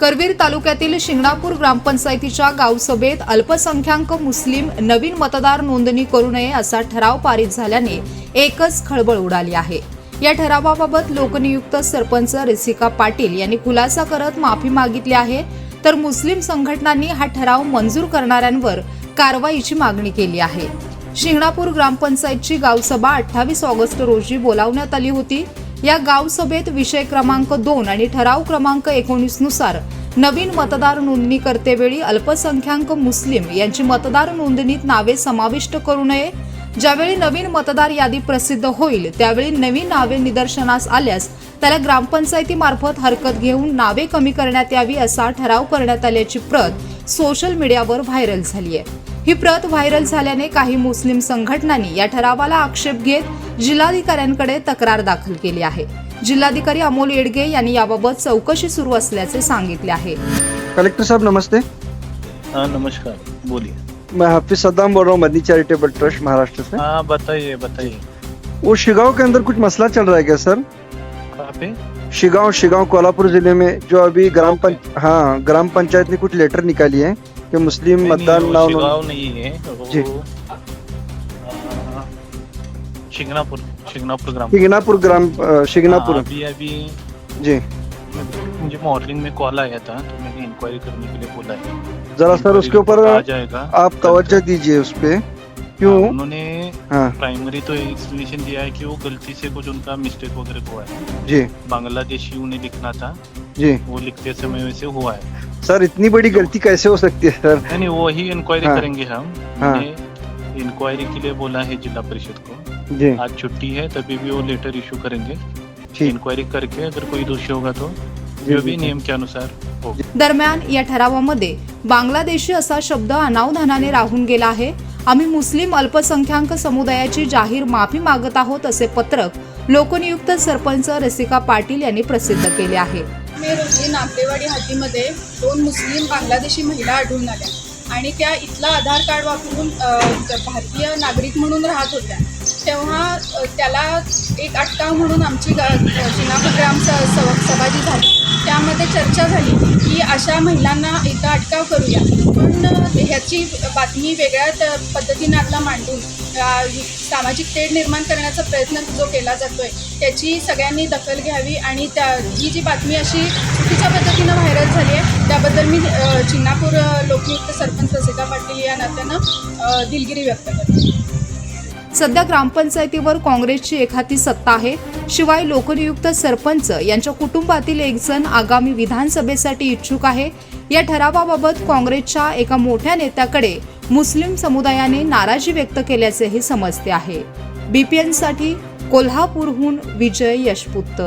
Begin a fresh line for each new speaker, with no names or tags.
करवीर तालुक्यातील शिंगणापूर ग्रामपंचायतीच्या गावसभेत अल्पसंख्याक मुस्लिम नवीन मतदार नोंदणी करू नये असा ठराव पारित झाल्याने एकच खळबळ उडाली आहे. या ठरावाबाबत लोकनियुक्त सरपंच रसिका पाटील यांनी खुलासा करत माफी मागितली आहे. तर मुस्लिम संघटनांनी हा ठराव मंजूर करणाऱ्यांवर कारवाईची मागणी केली आहे. शिंगणापूर ग्रामपंचायतची गावसभा अठ्ठावीस ऑगस्ट रोजी बोलावण्यात आली होती. या गावसभेत विषय क्रमांक दोन आणि ठराव क्रमांक एकोणीसनुसार नवीन मतदार नोंदणी करतेवेळी अल्पसंख्याक मुस्लिम यांची मतदार नोंदणीत नावे समाविष्ट करू नये. ज्यावेळी नवीन मतदार यादी प्रसिद्ध होईल त्यावेळी नवीन नावे निदर्शनास आल्यास त्याला ग्रामपंचायतीमार्फत हरकत घेऊन नावे कमी करण्यात यावी असा ठराव करण्यात आल्याची प्रत सोशल मीडियावर व्हायरल झाली आहे. ही प्रत व्हायरल झाल्याने काही मुस्लिम संघटनांनी या ठरावाला आक्षेप घेत जिल्हाधिकाऱ्यांकडे तक्रार दाखल केली आहे. जिल्हाधिकारी अमोल येडगे यांनी याबाबत चौकशी सुरू असल्याचे सांगितले आहे.
कलेक्टर साहब नमस्ते.
हाँ नमस्कार. बोलिए.
मैं हाफिज सद्दाम बोल रहा हूँ मदनी चैरिटेबल ट्रस्ट महाराष्ट्र से.
हाँ बताइए बताइए.
वो शिगांव के अंदर कुछ मसला चल रहा है क्या सर?
कहाँ पे?
शिगांव शिगांव कोल्हापुर जिले में जो अभी ग्राम पं... हाँ ग्राम पंचायत ने कुछ लेटर निकाली है। कि मुस्लिम मतदान
नहीं,
नाव
वो
नोंद-
नहीं है
जी।
शिंगनापुर शिंगनापुर ग्राम।
शिगनापुर ग्राम शिगनापुर।
हाँ, अभी अभी।
जी।
मुझे मॉर्निंग में कॉल आया था तो मैंने इंक्वायरी करने के लिए बोला है।
जरा सर उसके ऊपर
आ जाएगा।
आप तवज्जो दीजिए उस पे। क्यों?
हाँ, उन्होंने
हाँ।
प्राइमरी तो एक्सप्लेनेशन दिया है कि वो गलती से कुछ उनका मिस्टेक वगैरह हुआ है।
जी।
बांग्लादेशी उन्हें लिखना था।
जी.
वो लिखते समय वैसे हुआ है।
सर इतनी बड़ी गलती कैसे हो सकती है सर?
नहीं नहीं वही इंक्वायरी
हाँ।
करेंगे हम।
हाँ।
इंक्वायरी के लिए बोला है जिला परिषद को।
जी.
आज छुट्टी है तभी भी वो लेटर इशू करेंगे। इंक्वायरी करके अगर कोई दोषी होगा तो।
जी,
भी। नियम के अनुसार होगा
दरम्यान या ठरावामध्ये बांगलादेशी असा शब्द अनावधानाने राहून गेला आहे. आम्ही मुस्लिम अल्पसंख्याक समुदायाची जाहीर माफी मागत आहोत असे पत्रक लोकनियुक्त सरपंच रसिका पाटील यांनी प्रसिद्ध केले आहे.
मे रोजी नागदेवाडी हद्दीमध्ये दोन मुस्लिम बांगलादेशी महिला आढळून आल्या आणि त्या इथला आधार कार्ड वापरून ज- भारतीय नागरिक म्हणून राहत होत्या. तेव्हा त्याला एक अटकाव म्हणून आमची गा ग्राम स सभाजी सभा जी झाली. त्यामध्ये चर्चा झाली की अशा महिलांना इथं अटकाव करूया. पण बातमी वेगळ्या पद्धतीनं आता मांडून सामाजिक तेढ निर्माण करण्याचा प्रयत्न जो केला जातोय त्याची सगळ्यांनी दखल घ्यावी आणि त्या ही जी बातमी अशी चुकीच्या पद्धतीनं व्हायरल झाली आहे त्याबद्दल मी चिन्नापूर लोकनियुक्त सरपंच रसिका पाटील या नात्यानं दिलगिरी व्यक्त करते.
सध्या ग्रामपंचायतीवर काँग्रेसची एखादी सत्ता आहे. शिवाय लोकनियुक्त सरपंच यांच्या कुटुंबातील एक जण आगामी विधानसभेसाठी इच्छुक आहे. या ठरावाबाबत काँग्रेसच्या एका मोठ्या नेत्याकडे मुस्लिम समुदायाने नाराजी व्यक्त केल्याचेही समजते आहे. बीपीएनसाठी कोल्हापूरहून विजय यशपुत्त